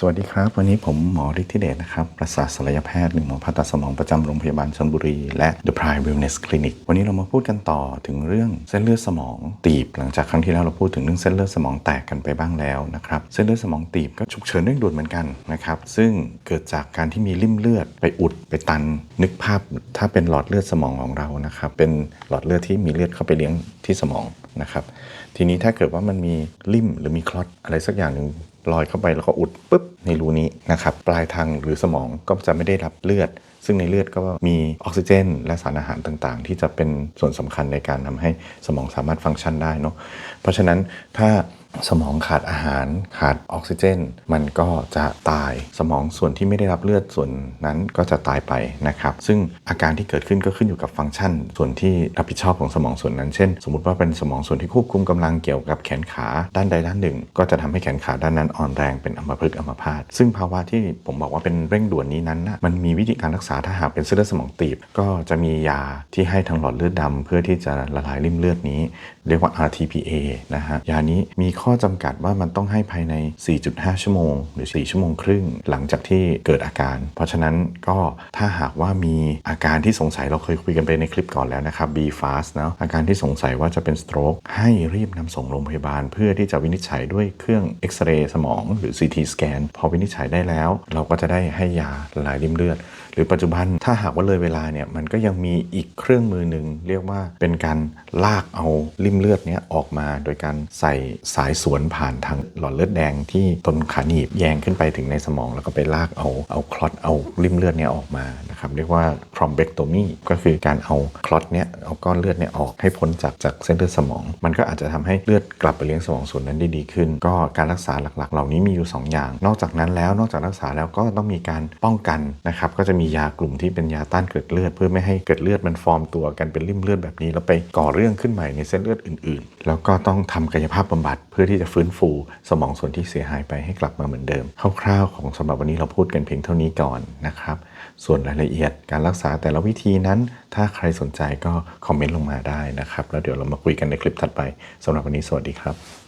สวัสดีครับ วันนี้ผมหมอฤทธิเดชนะครับประสาทศัลยแพทย์หนึ่งหมอผ่าตัดสมองประจำโรงพยาบาลชลบุรี และ The Prime Wellness Clinic วันนี้เรามาพูดกันต่อถึงเรื่องเส้นเลือดสมองตีบ หลังจากครั้งที่แล้วเราพูดถึงเรื่องเส้นเลือดสมองแตกกันไปบ้างแล้วนะครับเส้นเลือดสมองตีบก็ฉุกเฉินเร่งด่วนเหมือนกันนะครับซึ่งเกิดจากการที่มีริ่มเลือดไปอุดไปตัน นึกภาพถ้าเป็นหลอดเลือดสมองของเรานะครับเป็นหลอดเลือดที่มีเลือดเข้าไปเลี้ยง ที่สมองนะครับ ทีนี้ถ้าเกิดว่ามันมีริ่มหรือมีคลอตอะไรสักอย่างหนึ่งลอยเข้าไปแล้วก็อุดปุ๊บในรูนี้นะครับปลายทางหรือสมองก็จะไม่ได้รับเลือด ซึ่งในเลือดก็มีออกซิเจน และสารอาหารต่างๆ ที่จะเป็นส่วนสำคัญในการทำให้สมองสามารถฟังก์ชันได้เนาะเพราะฉะนั้นถ้า สมองขาดอาหารขาดออกซิเจน มันก็จะตายสมองส่วนที่ไม่ได้รับเลือดส่วนนั้นก็จะตายไปนะครับ ซึ่งอาการที่เกิดขึ้นก็ขึ้นอยู่กับฟังก์ชัน ส่วนที่รับผิดชอบของสมองส่วนนั้น เช่น สมมติว่าเป็นสมองส่วนที่ควบคุมกำลังเกี่ยวกับแขนขาด้านใดด้านหนึ่ง ก็จะทำให้แขนขาด้านนั้นอ่อนแรงเป็นอัมพฤกษ์อัมพาตซึ่งภาวะที่ผมบอกว่าเป็นเร่งด่วนนี้นั้นนะมันมีวิธีการรักษาถ้าหากเป็นเส้นเลือดสมองตีบ ก็จะมียาที่ให้ทางหลอดเลือดดำเพื่อที่จะละลายริ่มเลือดนี้ เรียกว่า RTPA นะฮะยานี้มีขข้อจำกัดว่ามันต้องให้ภายใน 4.5 ชั่วโมง หรือ 4 ชั่วโมงครึ่ง หลังจากที่เกิดอาการ เพราะฉะนั้นก็ถ้าหากว่ามีอาการที่สงสัยเราเคยคุยกันไปในคลิปก่อนแล้วนะครับ B fast เนาะอาการที่สงสัยว่าจะเป็นสโตรกให้รีบนำส่งโรงพยาบาล เพื่อที่จะวินิจฉัยด้วยเครื่องเอ็กซเรย์สมองหรือ CT สแกนพอวินิจฉัยได้แล้ว เราก็จะได้ให้ยาละลายริ่มเลือด หรือปัจจุบันถ้าหากว่าเลยเวลาเนี่ยมันก็ยังมีอีกเครื่องมือหนึ่งเรียกว่าเป็นการลากเอาริ่มเลือดเนี้ยออกมา โดยการใส่สายสวนผ่านทางหลอดเลือดแดงที่ต้นขาหนีบแยงขึ้นไปถึงในสมอง แล้วก็ไปลากเอาเอาคลอตเอาริ่มเลือดเนี้ยออกมานะครับเรียกว่า thrombectomy ก็คือการเอาคลอตเนี้ยเอาก้อนเลือดเนี้ยออกให้พ้นจากจากเส้นเลือดสมอง มันก็อาจจะทำให้เลือดกลับไปเลี้ยงสมองส่วนนั้นได้ดีขึ้น ก็การรักษาหลักๆ เหล่านี้มีอยู่ 2 อย่าง นอกจากนั้นแล้วนอกจากรักษาแล้วก็ต้องมีการป้องกันนะครับก็จะมียากลุ่มที่เป็นยาต้านเกล็ดเลือด เพื่อไม่ให้เกล็ดเลือดมันฟอร์มตัวกันเป็นริ่มเลือดแบบนี้แล้วไปก่อเรื่องขึ้นใหม่ในเส้นเลือดอื่น ๆ แล้วก็ต้องทำกายภาพบำบัดเพื่อที่จะฟื้นฟูสมองส่วนที่เสียหายไปให้กลับมาเหมือนเดิม คร่าวๆ ของสำหรับวันนี้เราพูดกันเพียงเท่านี้ก่อนนะครับ ส่วนรายละเอียดการรักษาแต่ละวิธีนั้น ถ้าใครสนใจก็คอมเมนต์ลงมาได้นะครับ แล้วเดี๋ยวเรามาคุยกันในคลิปถัดไปสำหรับวันนี้สวัสดีครับ